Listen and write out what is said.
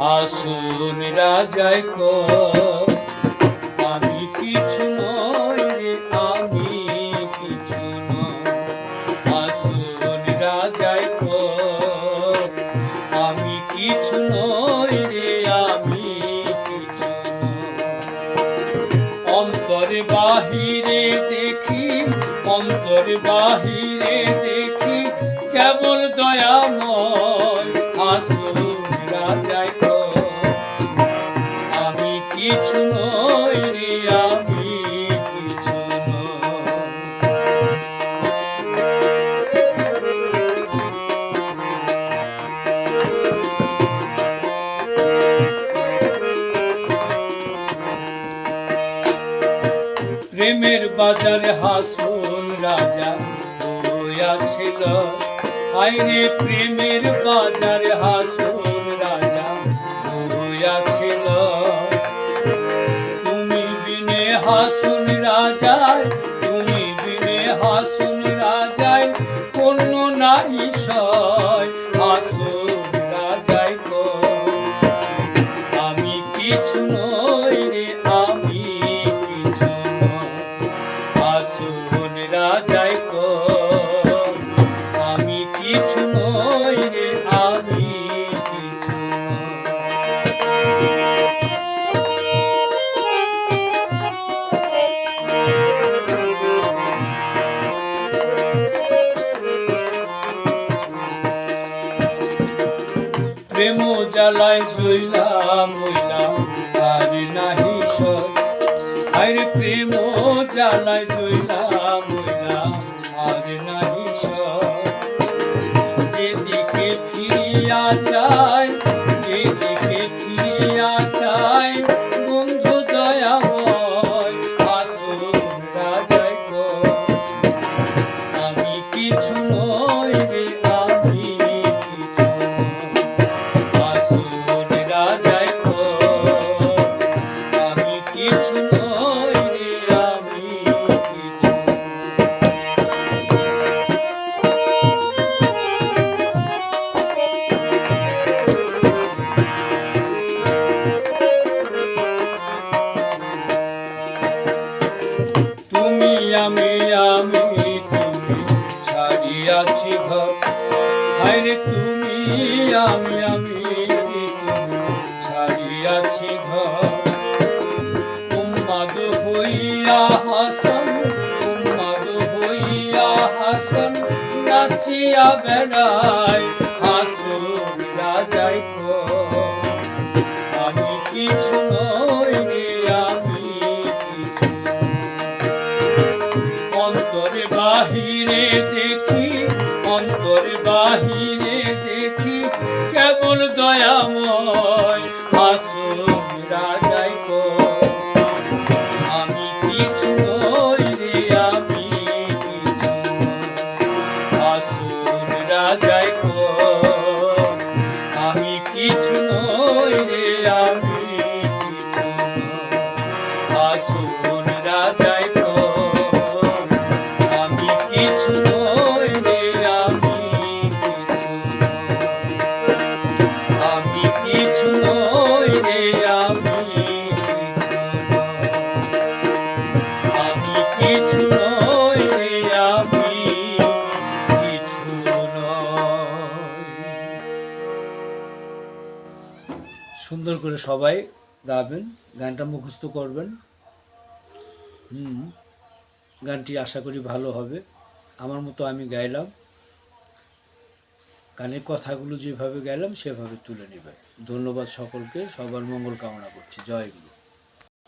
হাসুন রাজাই কো আমি কিছু নই রে, আমি কিছু নই হাসুন রাজাই কো আমি কিছু নই রে, আমি কিছু অন্তরে বাহিরে দেখি, অন্তরে বাহিরে দেখি কেবল দয়াময় আসুন কিছু নই রে আমি কিছু প্রেমের বাজারে হাসুন রাজা ছিল আইনে প্রেমের বাজারে হাসুন হাসুন রাজায় জ্বালায় জইলাম, হইলাম নাহি প্রেম জইলাম, হইলাম নাহি যেদিকে ফিরিয়া চাই, যেদিকে ফিরিয়া রাজাই গো আমি কিছু আমি আমি তুমি ছাড়িয়াছি ঘর। হায়রে তুমি, আমি আমি ছাড়িয়াছি ঘর? হইয়া উম্মাদ হইয়া নাচিয়া বেড়ায়। বাহিরে দেখি, অন্তরে বাহিরে দেখি কেবল দয়াময় আসুন রাজাই আমি কিছু নই রে, আমি কিছু। আসুন রাজাই আমি কিছু নই রে, আমি সুন্দর করে সবাই গাবেন গানটা মুখস্থ করবেন। হুম গানটি আশা করি ভালো হবে। আমার মতো আমি গাইলাম। গানের কথাগুলো যেভাবে গেলাম সেভাবে তুলে নেবে ধন্যবাদ সকলকে, সবার মঙ্গল কামনা করছি। জয় গুরু।